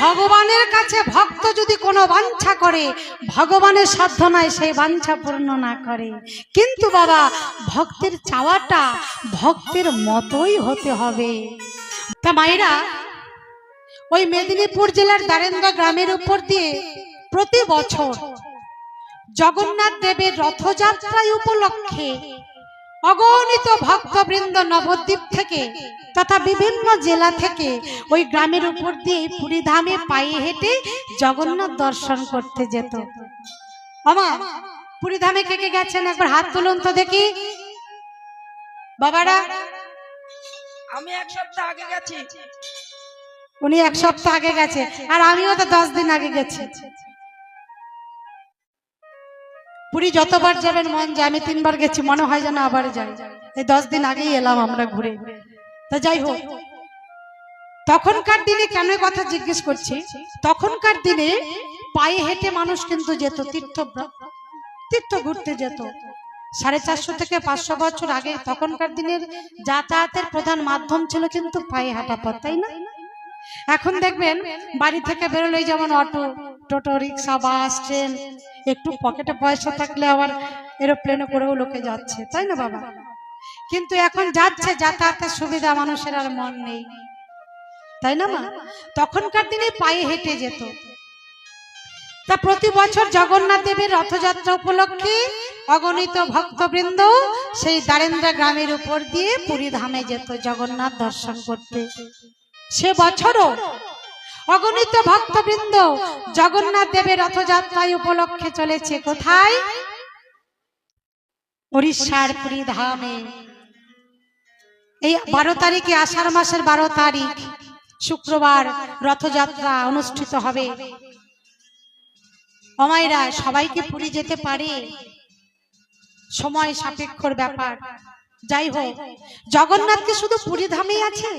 ভগবানের কাছে ভক্ত যদি কোনো বাঞ্ছা করে, ভগবানের সাধ্য নয় সেই বাঞ্ছা পূর্ণ না করে। কিন্তু বাবা, ভক্তের চাওয়াটা ভক্তের মতোই হতে হবে। তা মায়েরা, ওই মেদিনীপুর জেলার দ্বারেন্দ্র গ্রামের উপর দিয়ে প্রতি বছর জগন্নাথ দেবের রথযাত্রায় উপলক্ষে অগণিত ভক্তবৃন্দ নবদ্বীপ থেকে তথা বিভিন্ন জেলা থেকে ওই গ্রামের উপর দিয়ে পুরীধামে পায়ে হেঁটে জগন্নাথ দর্শন করতে যেত। আমা পুরীধামে কে কে গেছেন? একবার হাত তুলুন তো দেখি। বাবারা আমি এক সপ্তাহ আগে গেছি। উনি এক সপ্তাহ আগে গেছে আর আমিও তো দশ দিন আগে গেছি। পুরী যতবার যাবেন মন যায়, আমি তিনবার গেছি, মনে হয় যেন আবার যাই। এই দশ দিন আগেই এলাম আমরা ঘুরে। তা যাই হোক, তখনকার দিনে কেন কথা জিজ্ঞেস করছি? তখনকার দিনে পায়ে হেঁটে মানুষ কিন্তু যেত তীর্থ তীর্থ ঘুরতে যেত। সাড়ে চারশো থেকে পাঁচশো বছর আগে তখনকার দিনের যাতায়াতের প্রধান মাধ্যম ছিল কিন্তু পায়ে হাঁটা পথ, তাই না? এখন দেখবেন বাড়ি থেকে বেরোলেই যেমন অটো, টোটো, রিক্সা, বাস, ট্রেন একটু পকেটে পয়সা থাকলে আবার এরোপ্লেনে করেও লোকে যাচ্ছে, তাই না বাবা? কিন্তু এখন যাচ্ছে যাতায়াতের সুবিধা, মানুষের আর মন নেই, তাই না মা? তখনকার দিনে পায়ে হেঁটে যেত। তা প্রতি বছর জগন্নাথ দেবের রথযাত্রা উপলক্ষে অগণিত ভক্তবৃন্দ সেই দ্বারেন্দ্র গ্রামের উপর দিয়ে পুরী ধামে যেত জগন্নাথ দর্শন করতে। সে বছরও অগণিত ভক্তবৃন্দ, জগন্নাথ দেবের রথযাত্রায় উপলক্ষে চলেছে কোথায়? উড়িষ্যার পুরী ধামে। এই বারো তারিখে আষাঢ় মাসের বারো তারিখ, শুক্রবার রথযাত্রা অনুষ্ঠিত হবে। অমাইরা সবাইকে পুরী যেতে পারে? সময় সাপেক্ষর ব্যাপার। যাই হোক, জগন্নাথকে শুধু পুরী ধামেই আছে?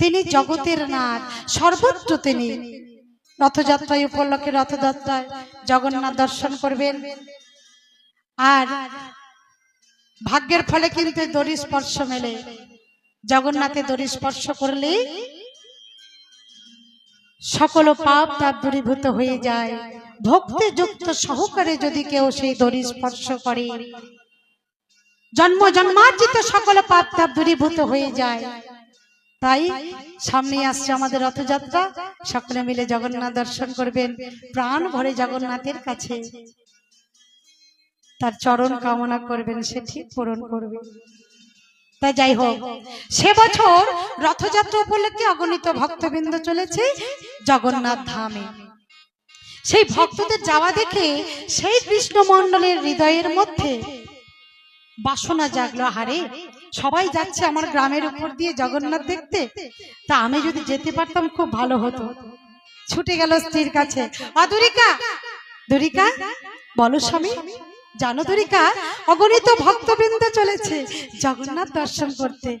তিনি জগতের নাথ সর্বত্র তিনি। রথযাত্রায় উপলক্ষে রথযাত্রায় জগন্নাথ দর্শন করবেন। আর ভাগ্যের ফলে কিন্তু দড়ি স্পর্শ মেলে। জগন্নাথে দড়ি স্পর্শ করলে সকল পাপ তার দূরীভূত হয়ে যায়। ভক্তি যুক্ত সহকারে যদি কেউ সেই দড়ি স্পর্শ করে। জন্ম জন্মার্জিত সকল পাপ তার দূরীভূত হয়ে যায়। তাই সামনে আসছে আমাদের রথযাত্রা। সকলে মিলে জগন্নাথ দর্শন করবেন। প্রাণ ভরে জগন্নাথের কাছে। তার চরণ কামনা করবেন, সে ঠিক পূরণ করবে। তাই যাই হোক, সে বছর রথযাত্রা উপলক্ষে অগণিত ভক্তবৃন্দ চলেছে জগন্নাথ ধামে। সেই ভক্তদের যাওয়া দেখে সেই কৃষ্ণ হৃদয়ের মধ্যে বাসনা জাগলো হারে সবাই যাচ্ছে আমার গ্রামের উপর দিয়ে জগন্নাথ দেখতে। তা আমি যদি যেতে পারতাম, খুব ভালো হতো। ছুটে গেল স্ত্রীর কাছে। অদুরিকা দুরিকা? বলো স্বামী। জানো দুরিকা, অগণিত ভক্তবৃন্দ চলেছে জগন্নাথ দর্শন করতে।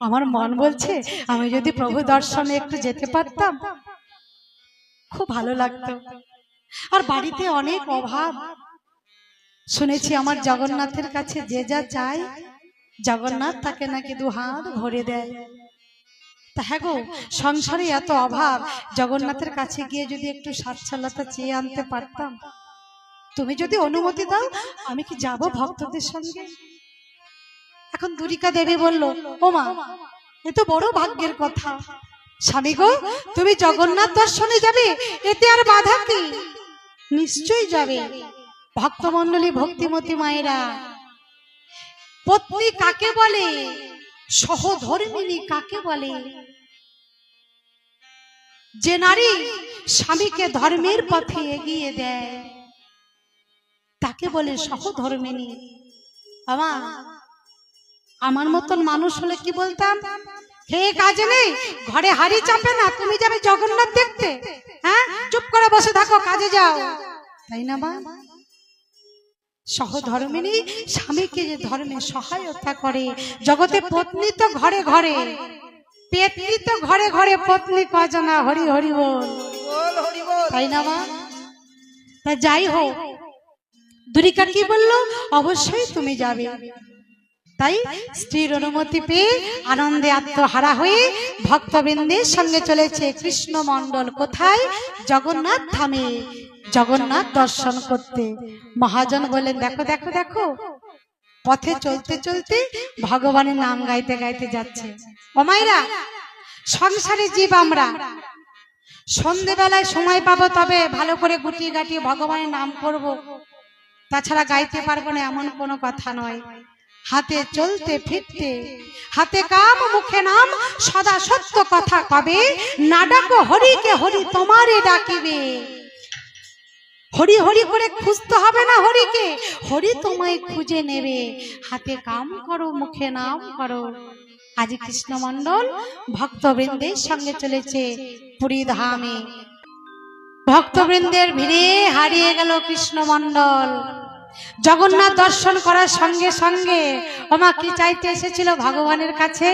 আমার মন বলছে, আমি যদি প্রভু দর্শনে একটু যেতে পারতাম, খুব ভালো লাগতো। আর বাড়িতে অনেক অভাব। শুনেছি আমার জগন্নাথের কাছে যে যা চায় জগন্নাথ তাকে নাকি দু হাত ভরে দেয়। তা হ্যাঁ গো, সংসারে এত অভাব, জগন্নাথের কাছে গিয়ে যদি একটু সাচ্ছলতা চেয়ে আনতে পারতাম, তুমি যদি অনুমতি দাও, আমি কি যাব ভক্তদের সঙ্গে? এখন দুরিকা দেবী বলল ও মা এ তো বড় ভাগ্যের কথা। স্বামী গো, তুমি জগন্নাথ দর্শনে যাবে, এতে আর বাধা কি? নিশ্চয়ই যাবে। ভক্তমণ্ডলী ভক্তিমতী মায়েরা পত্নী কাকে বলে? সহধর্মিনী কাকে বলে? যে নারী স্বামীকে ধর্মের পথে এগিয়ে দেয়। তাকে বলে সহধর্মিনী। বাবা আমার মতন মানুষ হলে কি বলতাম? হে কাজে নেই ঘরে হাড়ি চাপে না তুমি যাবে জগন্নাথ দেখতে। হ্যাঁ? চুপ করে বসে থাকো কাজে যাও। তাই না বা সহধর্মিনী স্বামীকে যে ধর্মে সহায়তা করে জগতে পত্নী তো ঘরে ঘরে পেতনি তো ঘরে ঘরে পত্নী কজনা হরি হরি বল। তাই না মা? তা যাই হোক দুরিকা কি বলল? অবশ্যই তুমি যাবে। তাই স্ত্রীর অনুমতি পেয়ে আনন্দে আত্মহারা হয়ে ভক্তবৃন্দের সঙ্গে চলেছে কৃষ্ণ মণ্ডল কোথায়? জগন্নাথ ধামে জগন্নাথ দর্শন করতে। মহাজন বললেন, দেখো দেখো দেখো, পথে চলতে চলতে ভগবানের নাম গাইতে গাইতে যাচ্ছে। ওমাইরা সংসারে জীব আমরা। সন্ধেবেলায় সময় পাবো তবে ভালো করে গুটিয়ে গাটিয়ে ভগবানের নাম করব। তাছাড়া গাইতে পারব না, এমন কোনো কথা নয়। হাতে চলতে ফিরতে, হাতে কাম, মুখে নাম, সদা সত্য কথা কবে? না ডাকো হরিকে হরি তোমারে ডাকিবে। হরি হরি করে খুঁজতে হবে না হরিকে। হরি তোমায় খুঁজে নেবে। হাতে কাম করো, মুখে নাম করো। আজ কৃষ্ণ মন্ডল ভক্তবৃন্দের সঙ্গে চলেছে পুরী ধামে। ভক্তবৃন্দের ভিড়ে হারিয়ে গেল কৃষ্ণ মন্ডল জগন্নাথ দর্শন করার সঙ্গে সঙ্গে ওমা কি চাইতে এসেছিল ভগবানের কাছে?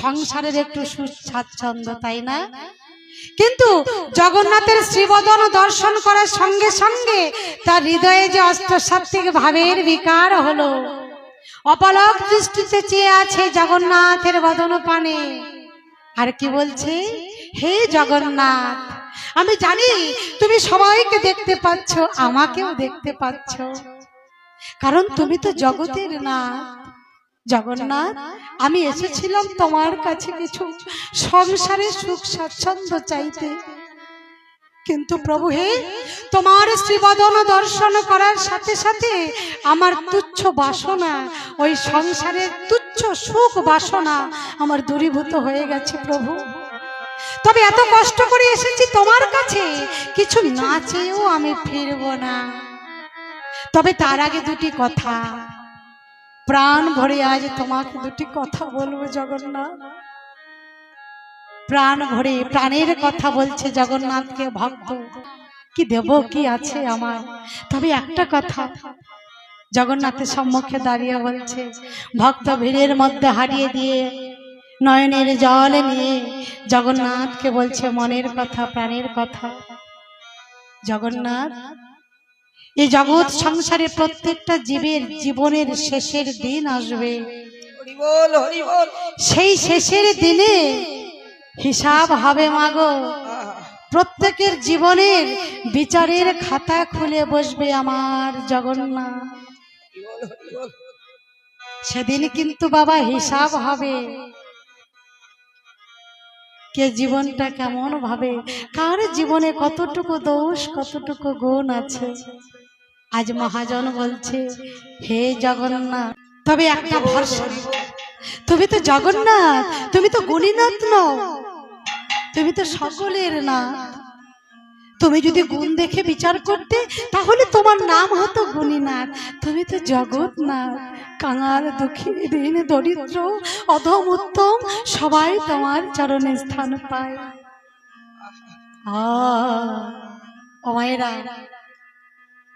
সংসারের একটু সুস্বাচ্ছন্দ্য, তাই না? কিন্তু জগন্নাথের শ্রীবদন দর্শন করার সঙ্গে সঙ্গে তার হৃদয়ে যে অষ্টসাত্ত্বিক ভাবের বিকার হলো। অপলক দৃষ্টিতে চেয়ে আছে জগন্নাথের বদন পানে। আর কি বলছে? হে জগন্নাথ আমি জানি তুমি সবাইকে দেখতে পাচ্ছ আমাকেও দেখতে পাচ্ছ। কারণ তুমি তো জগতের না। জগন্নাথ আমি এসেছিলাম তোমার কাছে কিছু সংসারে সুখ স্বাচ্ছন্দ্য চাইতে। কিন্তু প্রভু হে তোমার শ্রীবদন দর্শন করার সাথে সাথে আমার তুচ্ছ বাসনা ওই সংসারের তুচ্ছ সুখ বাসনা আমার দূরীভূত হয়ে গেছে প্রভু। তবে এত কষ্ট করে এসেছি তোমার কাছে। কিছু। না চেয়েও আমি ফিরব না। তবে তার আগে দুটি কথা। প্রাণ ভরে আজ তোমাকে দুটি কথা বলব, জগন্নাথ। প্রাণ ভরে প্রাণের কথা বলছে জগন্নাথকে ভক্ত। কি দেব, কি আছে আমার তবে একটা কথা, জগন্নাথের সম্মুখে দাঁড়িয়ে বলছে, ভক্ত ভিড়ের মধ্যে হারিয়ে দিয়ে নয়নের জল নিয়ে জগন্নাথকে বলছে, মনের কথা, প্রাণের কথা। জগন্নাথ এই জগৎ সংসারে প্রত্যেকটা জীবের জীবনের শেষের দিন আসবে। সেই শেষের দিনে হিসাব হবে মাগো। প্রত্যেকের জীবনের বিচারের খাতা খুলে বসবে আমার জগন্নাথ। সেদিন কিন্তু বাবা হিসাব হবে। কে জীবনটা কেমন ভাবে? কার জীবনে কতটুকু দোষ কতটুকু গুণ আছে? আজ মহাজন বলছে হে জগন্নাথ তবে একটা ভরসা তুমি তো জগন্নাথ তুমি তো গুণীনাথ নও। তুমি তো সকলের না তুমি যদি গুণ দেখে বিচার করতে তাহলে তোমার নাম হতো গুণীনাথ। তুমি তো জগৎনাথ কাঙাল দুঃখী দিন দরিদ্র অধম উত্তম সবাই তোমার চরণে স্থান পায়। আহ, ও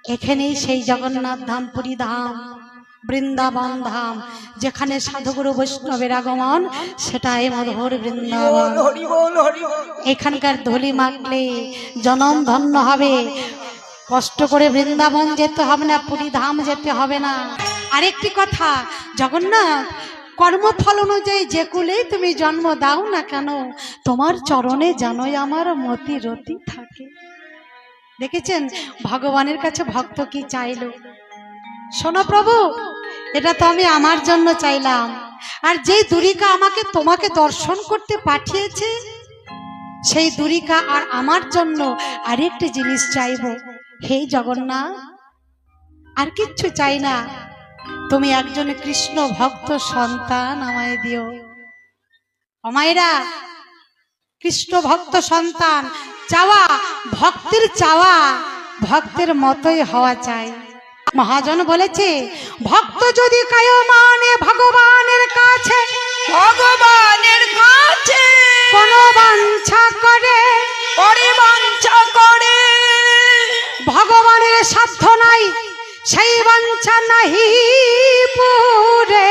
এখানেই সেই জগন্নাথ ধাম, পুরী ধাম, বৃন্দাবন ধাম, যেখানে সাধুগুরু বৈষ্ণবের আগমন, সেটাই মধুর বৃন্দাবন। এখানকার ধুলি মাখলে জনম ধন্য হবে। কষ্ট করে বৃন্দাবন যেতে হবে না, পুরী ধাম যেতে হবে না। আরেকটি কথা, জগন্নাথ, কর্মফল অনুযায়ী যে কুলেই তুমি জন্ম দাও না কেন, তোমার চরণে জানোই আমার মতি রতি থাকে। দেখেছেন? ভগবানের কাছে ভক্ত কি চাইলো? শোনো প্রভু এটা তো আমি আমার জন্য চাইলাম। আর যেই দুরিকা আমাকে তোমাকে দর্শন করতে পাঠিয়েছে সেই দুরিকা আর আমার জন্য আরেকটি জিনিস চাইব। হে জগন্নাথ আর কিচ্ছু চাই না। তুমি একজন কৃষ্ণ ভক্ত সন্তান আমায় দিও। অমায়রা কৃষ্ণ ভক্ত সন্তান চাওয়া ভক্তের চাওয়া ভক্তের মতোই হওয়া চাই। মহাজন বলেছে ভক্ত যদি কায় মানে ভগবানের কাছে ভগবানের কাছে কোন বাঞ্ছা করে পরিবাঞ্ছা করে। ভগবানের সাধ্য নাই সেই বাঞ্ছা নাহি পুরে।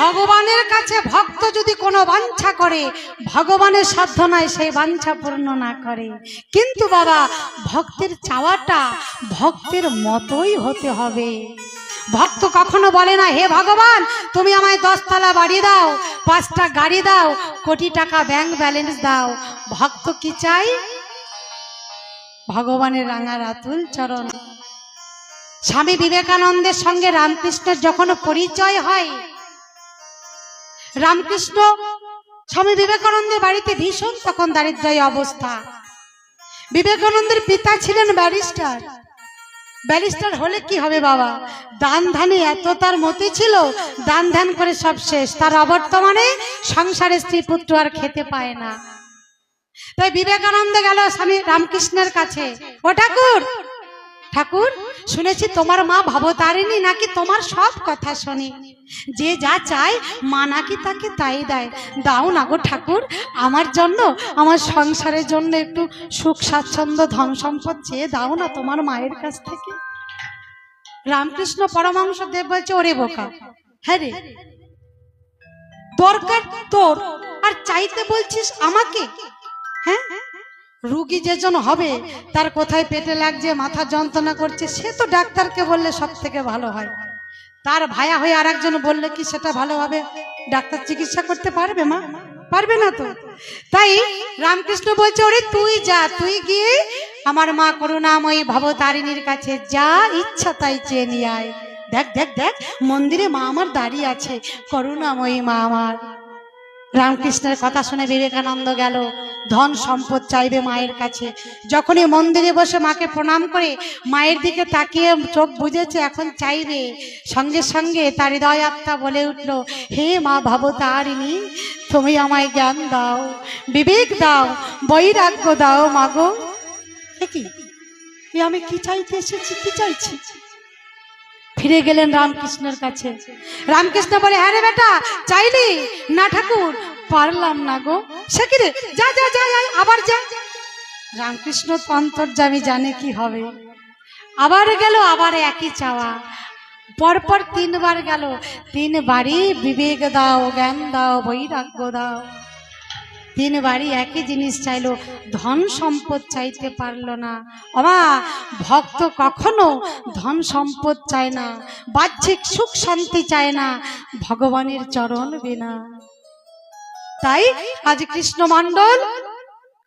ভগবানের কাছে কাছে ভক্ত যদি কোনো বাঞ্ছা করে, ভগবানের সাধ্য নয় সেই বাঞ্ছা পূর্ণ না করে। কিন্তু বাবা, ভক্তের চাওয়াটা ভক্তের মতোই হতে হবে। ভক্ত কখনো বলে না, হে ভগবান, তুমি আমায় দশতলা বাড়ি দাও, পাঁচটা গাড়ি দাও, কোটি টাকা ব্যাংক ব্যালেন্স দাও। ভক্ত কি চাই ভগবানের রাঙা রাতুল চরণ। স্বামী বিবেকানন্দের সঙ্গে রামকৃষ্ণের যখন পরিচয় হয় রামকৃষ্ণ স্বামী বিবেকানন্দের বাড়িতে ভীষণ তখন দারিদ্র্য অবস্থা। বিবেকানন্দের পিতা ছিলেন ব্যারিস্টার। ব্যারিস্টার হলে কি হবে বাবা? দান ধানে এত তার মতে ছিল, দান ধ্যান করে সব শেষ। তার অবর্তমানে সংসারে স্ত্রী পুত্র আর খেতে পায় না। তাই বিবেকানন্দ গেল স্বামী রামকৃষ্ণের কাছে। ও ঠাকুর ঠাকুর, শুনেছি তোমার মা ভবতারিণী নাকি তোমার সব কথা শুনি। যে যা চায় মা নাকি তাকে তাই দেয়। দাও না গো ঠাকুর, আমার জন্য, আমার সংসারের জন্য একটু সুখ, স্বাচ্ছন্দ্য, ধন সম্পদ চেয়ে দাও না তোমার মায়ের কাছ থেকে। রামকৃষ্ণ পরমাংশ দেব বলছে, ওরে বোকা হ্যাঁ রে, দরকার তোর, আর চাইতে বলছিস আমাকে হ্যাঁ? রুগী যেজন হবে, তার কোথায় পেটে লাগছে, মাথা যন্ত্রণা করছে, সে তো ডাক্তারকে বললে সব থেকে ভালো হয়। তার ভায়া হয়ে আর একজন বললে কি সেটা ভালোভাবে ডাক্তার চিকিৎসা করতে পারবে মা? পারবে না তো। তাই রামকৃষ্ণ বলছে, ওরে তুই যা, তুই গিয়ে আমার মা করুণাময়ী ভবতারিণীর কাছে যা ইচ্ছা তাই চেয়ে নিয়ে আয়। দেখ দেখ দেখ, মন্দিরে মা আমার দাঁড়িয়ে আছে, করুণাময়ী মা আমার। রামকৃষ্ণের কথা শুনে বিবেকানন্দ গেল। ধন সম্পদ চাইবে মায়ের কাছে। যখনই মন্দিরে বসে মাকে প্রণাম করে, মায়ের দিকে তাকিয়ে চোখ বুঝেছে এখন চাইবে। সঙ্গে সঙ্গে তার হৃদয় আত্মা বলে উঠল, হে মা ভবতারিণী, তুমি আমায় জ্ঞান দাও, বিবেক দাও, বৈরাগ্য দাও মাগো কি? আমি কি চাইতে এসেছি? কি চাইছি? ফিরে গেলেন রামকৃষ্ণের কাছে। রামকৃষ্ণ বলে হ্যাঁ রে বেটা, চাইলি? না ঠাকুর, পারলাম না গো। সে কি রে? যা যা যা আবার যা। রামকৃষ্ণ অন্তর্যামী জানে কি হবে। আবার গেল, আবার একই চাওয়া। পরপর তিনবার গেল। তিনবারই বিবেক দাও, জ্ঞান দাও, বৈরাগ্য দাও। তিনবারই একই জিনিস চাইলো, ধন সম্পদ চাইতে পারল না। অমা, ভক্ত কখনো ধন সম্পদ চায় না, বাহ্যিক সুখ শান্তি চায় না, ভগবানের চরণ বিনা। তাই আজ কৃষ্ণ মণ্ডল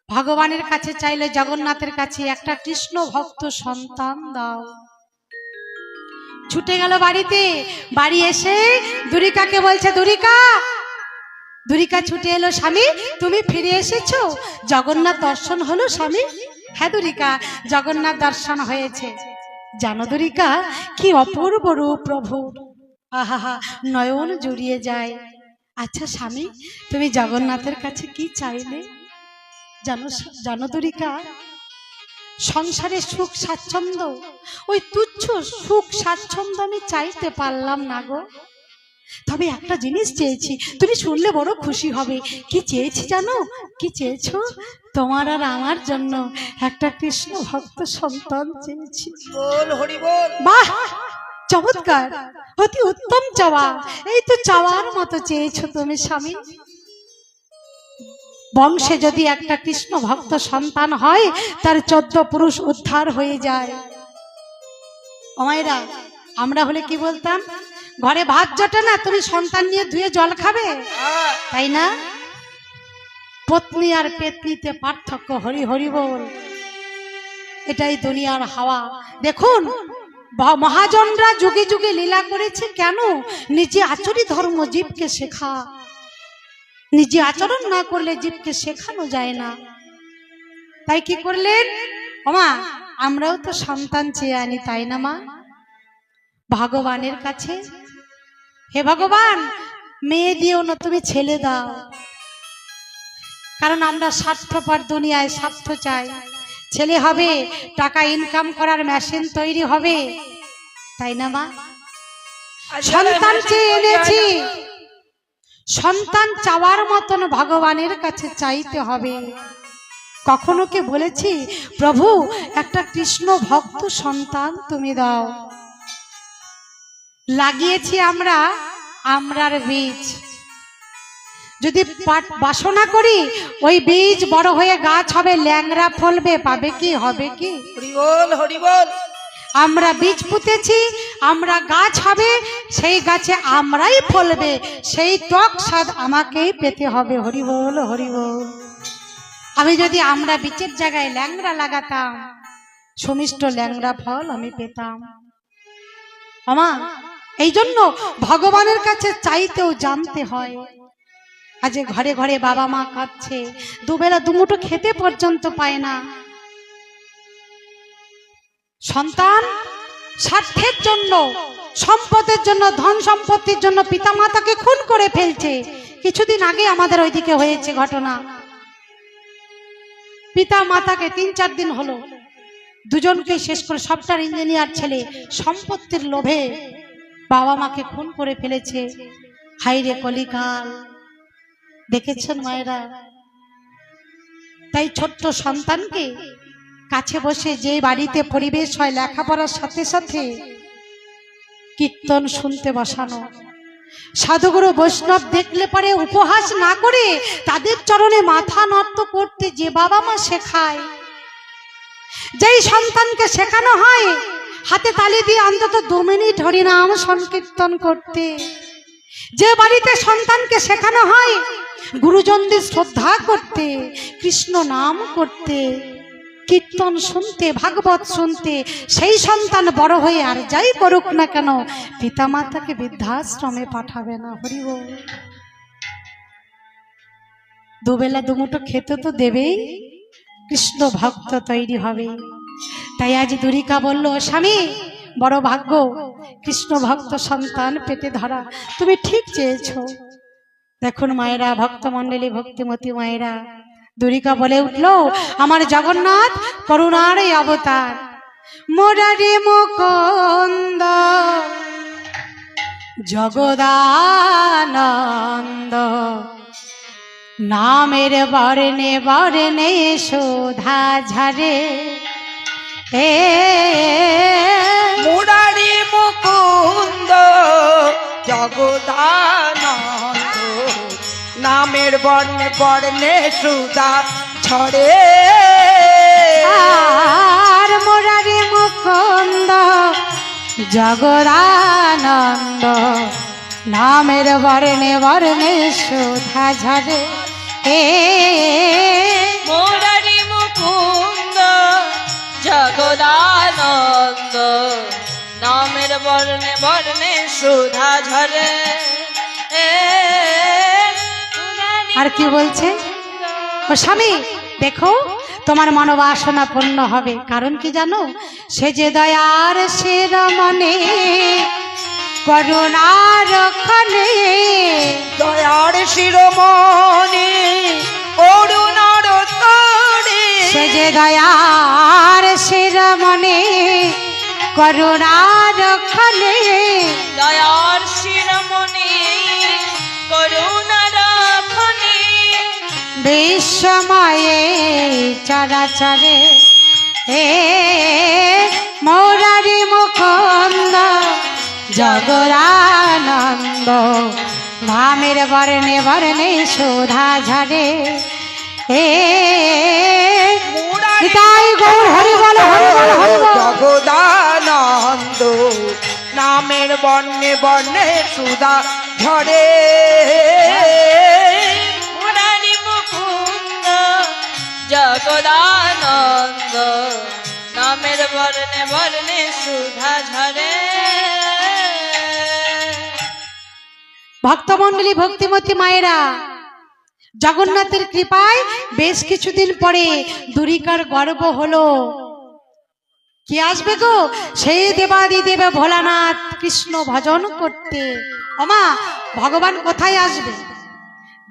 ভগবানের কাছে চাইলে, জগন্নাথের কাছে একটা কৃষ্ণ ভক্ত সন্তান দাও। ছুটে গেল বাড়িতে, বাড়ি এসে দুরিকাকে বলছে, দুরিকা দুরিকা ছুটে এলো স্বামী, তুমি ফিরে এসেছ? জগন্নাথ দর্শন হলো স্বামী। হ্যাঁ দুরিকা, জগন্নাথ দর্শন হয়েছে। জানো দুরিকা, কি অপূর্ব রূপ প্রভু। আহা নয়ন জুড়িয়ে যায়। আচ্ছা স্বামী, তুমি জগন্নাথের কাছে কি চাইলে? জানো জানো দুরিকা, সংসারে সুখ স্বাচ্ছন্দ্য, ওই তুচ্ছ সুখ স্বাচ্ছন্দ্য আমি চাইতে পারলাম না গো। তবে একটা জিনিস চেয়েছি। তুমি শুনলে বড় খুশি হবে। কি চেয়েছি জানো? কি চেয়েছো? তোমার আর আমার জন্য একটা কৃষ্ণ ভক্ত সন্তান চেয়েছি। বাহ! চমৎকার। অতি উত্তম চাওয়া। এই তো চাওয়ার মতো চেয়েছো তুমি স্বামী। বংশে যদি একটা কৃষ্ণ ভক্ত সন্তান হয় তার চোদ্দ পুরুষ উদ্ধার হয়ে যায়। আমরা হলে কি বলতাম? ঘরে ভাত জটে না, তুমি সন্তান নিয়ে ধুয়ে জল খাবে? তাই না? পত্নী আর পেতনিতে পার্থক্য হরি হরি বল। এটাই দুনিয়ার হাওয়া। দেখুন মহাজনরা যুগে যুগে লীলা করেছে কেন? নিজে আচরি ধর্ম জীবকে শেখা। নিজে আচরণ না করলে জীবকে শেখানো যায় না। তাই কি করলেন? ওমা আমরাও তো সন্তান চেয়ে আনি, তাই না মা? ভগবানের কাছে হে ভগবান মেয়ে দিও না তুমি ছেলে দাও। কারণ আমরা স্বার্থপর দুনিয়ায় স্বার্থ চাই। ছেলে হবে টাকা ইনকাম করার মেশিন তৈরি হবে। তাই না মা? সন্তান চেয়ে এনেছি। সন্তান চাওয়ার মতন ভগবানের কাছে চাইতে হবে। কখনো কে বলেছি প্রভু একটা কৃষ্ণ ভক্ত সন্তান তুমি দাও। লাগিয়েছি আমরা আমরার বীজ। যদি বাসনা করি ওই বীজ বড় হয়ে গাছ হবে ল্যাংরা ফলবে পাবে কি হবে কি? হরি বল হরি বল আমরা বীজ পুঁতেছি আমরা গাছ হবে সেই গাছে আমরাই ফলবে সেই টক স্বাদ আমাকেই পেতে হবে। হরি বল হরি বল আমি যদি আমরা বীজের জায়গায় ল্যাংড়া লাগাতাম সুমিষ্ট ল্যাংরা ফল আমি পেতাম। আমা এই জন্য ভগবানের কাছে চাইতেও জানতে হয়। আজ ঘরে ঘরে বাবা মা কাঁদছে, দুবেলা দুমুঠো খেতে পর্যন্ত পায় না। সন্তান স্বার্থের জন্য, সম্পদের জন্য, ধন সম্পত্তির জন্য পিতামাতাকে খুন করে ফেলছে। কিছুদিন আগে আমাদের ওইদিকে হয়েছে ঘটনা। পিতা মাতাকে তিন চার দিন হলো। দুজনকে শেষ করে সফটওয়্যার ইঞ্জিনিয়ার ছেলে, সম্পত্তির লোভে বাবা মাকে খুন করে ফেলেছে। হাইরে কলিকাল। দেখেছেন মায়েরা? তাই ছোট্ট সন্তানকে কাছে বসে যে বাড়িতে পরিবেশ হয় লেখাপড়ার সাথে সাথে কীর্তন শুনতে বসানো। সাধুগুরু বৈষ্ণব দেখলে পরে উপহাস না করে তাদের চরণে মাথা নত করতে যে বাবা মা শেখায়। যেই সন্তানকে শেখানো হয় হাতে তালি দিয়ে অন্তত দু মিনিট হরিনাম সংকীর্তন করতে যে বাড়িতে সন্তানকে শেখানো হয়, গুরুজনদের শ্রদ্ধা করতে, কৃষ্ণ নাম করতে, কীর্তন শুনতে, ভাগবত শুনতে, সেই সন্তান বড় হয়ে আর যাই করুক না কেন, পিতামাতাকে বৃদ্ধাশ্রমে পাঠাবে না হরি বল। দুবেলা দুমুটো খেতে তো দেবেই, কৃষ্ণ ভক্ত তৈরি হবে তাই আজ দুরিকা বলল, স্বামী, বড় ভাগ্য, কৃষ্ণ ভক্ত সন্তান পেটে ধরা। তুমি ঠিক চেয়েছো। দেখুন মায়েরা ভক্ত ভক্তমণ্ডলী, ভক্তিমতী মায়েরা, দুরিকা বলে উঠল, আমার জগন্নাথ করুণার অবতার। মোরারে মুকন্দ, জগদানন্দ। নামের বর্ণে বর্ণে শোধা ঝরে। এ মুরারি মুকুন্দ জগদানন্দ নামের বর্ণে বর্ণে সুদা ছড়ে। আর মোরারে মুকুন্দ জগদানন্দ নামের বর্ণে বর্ণে শোধা ঝরে এ মুরারি জগদানন্দ। নামের বর্ণে বর্ণে সুধা ঝরে। আর কি বলছে? ও স্বামী দেখো তোমার মনোবাসনা পূর্ণ হবে। কারণ কি জানো? সে যে দয়ার সে রমনে করুণার খনে দয়ার শিরোমণি তরে সে যে দয়ার সে রমনে করুণার খনে দয়ার শিরোমণি করুণার খনি বিশ্বময়ে চরাচরে হে মোরারি মুকুন্দ জগরানন্দ নামের বর্ণে বর্ণে শোধা ঝরে। হে নিতাই গৌর হরি বল হরি বল হরি বল। জগদানন্দ নামের বর্ণে বর্ণে সুদা ঝরে মুরারি মুকুন্দ জগদানন্দ নামের বর্ণে বর্ণে সুধা ঝরে ভক্তমণ্ডলী ভক্তিমতী মায়েরা জগন্নাথের কৃপায় বেশ কিছুদিন পরে দুরিকার গর্ব হলো। কি আসবে গো? সেই দেবাদি দেবে ভোলানাথ কৃষ্ণ ভজন করতে। অমা ভগবান কোথায় আসবে?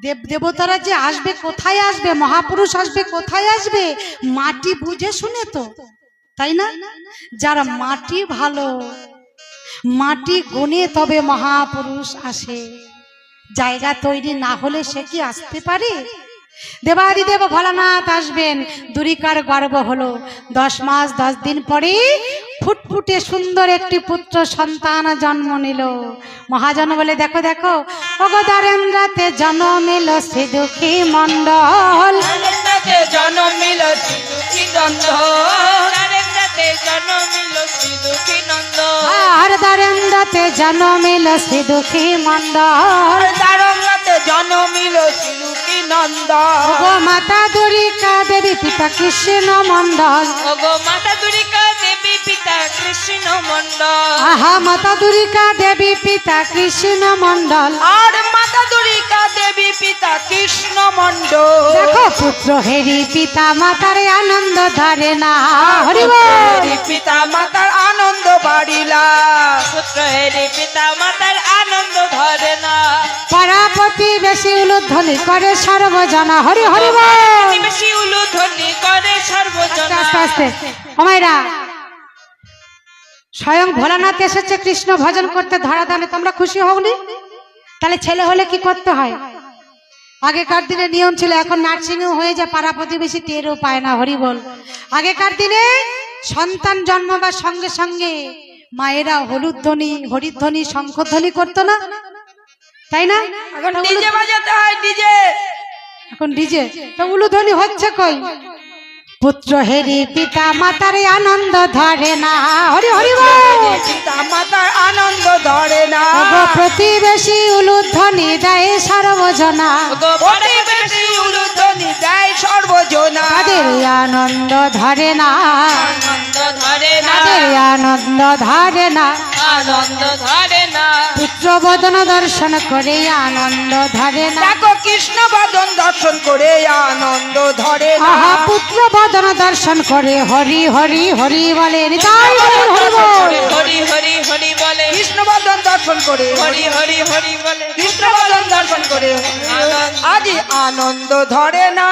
দেব দেবতারা যে আসবে, কোথায় আসবে? মহাপুরুষ আসবে, কোথায় আসবে? মাটি বুঝে শুনে তো। তাই না? যারা মাটি ভালো, মাটি গুনে তবে মহাপুরুষ আসে। জায়গা তৈরি না হলে সে কি আসতে পারে? দেবাদিদেব ভোলানাথ আসবেন। দুরিকার গর্ব হলো। দশ মাস, দশ দিন পরে ফুটফুটে সুন্দর একটি পুত্র সন্তান জন্ম নিল। মহাজন বলে, দেখো দেখো অগদারেন্দ্রাতে জন্মিল শ্রী দুঃখী নারেন্দ্রতে জন্মিল দুঃখী নন্দ। আর জনমিল শ্রী দুঃখী মন্দ দারঙ্গাতে জনমিল শ্রী দুঃখী নন্দ গো মাতা দুরিকা দেবী পিতা কৃষ্ণ মন্ডল গো মাতা দুরিকা দেবী পিতা কৃষ্ণ মন্ডল আহা মাতা দুরিকা দেবী পিতা কৃষ্ণ মন্ডল আর মাতা পিতা কৃষ্ণ মন্ডল দেখো পুত্র হেরি পিতা মাতার আনন্দ ধরে না। হরিব হেরি পিতা মাতার আনন্দ বাড়িলা। পুত্র হেরি পিতা মাতার আনন্দ ধরে না। পরাপতি বেশি উলুধ্বনি করে সর্বজনা। হরি হরিব বেশি উলুধ্বনি করে সর্বজনা। আস্তে আস্তে ওমাইরা স্বয়ং ভোলানাথ এসেছে কৃষ্ণ ভজন করতে ধরা দানে তোমরা খুশি হওনি? তাহলে ছেলে হলে কি করতে হয়? আগেকার দিনে নিয়ম ছিল এখন নার্সিং হয়ে যায় পাড়া প্রতিবেশী টেরও পায় না হরি বল। আগেকার দিনে সন্তান জন্মাবার সঙ্গে সঙ্গে মায়েরা হলুদ ধ্বনি হরিধ্বনি শঙ্খধ্বনি করতো না। তাই না? এখন ডিজে বাজাতে হয় ডিজে। এখন ডিজে। তা উলুধ্বনি হচ্ছে কই? পুত্র হেরি পিতা মাতারে আনন্দ ধরে না। হরি হরি বল। ধরে না। প্রতিবেশী উলুধ্বনি দেয় সর্বজনা। প্রতিবেশী উলুধ্বনি দেয় সর্বজনা। তাদের আনন্দ ধরে না? আনন্দ ধরে না। আনন্দ ধরে না? আনন্দ ধরে না। পুত্র বদন দর্শন করে আনন্দ ধরে না। দেখো কৃষ্ণ বদন দর্শন করে আনন্দ ধরে না। পুত্র বদন দর্শন করে হরি হরি হরি বলে। হরি হরি হরি হরি বলে। কৃষ্ণ বদন দর্শন করে হরি হরি হরি বলে। কৃষ্ণ বদন দর্শন করে আজ আনন্দ ধরে না।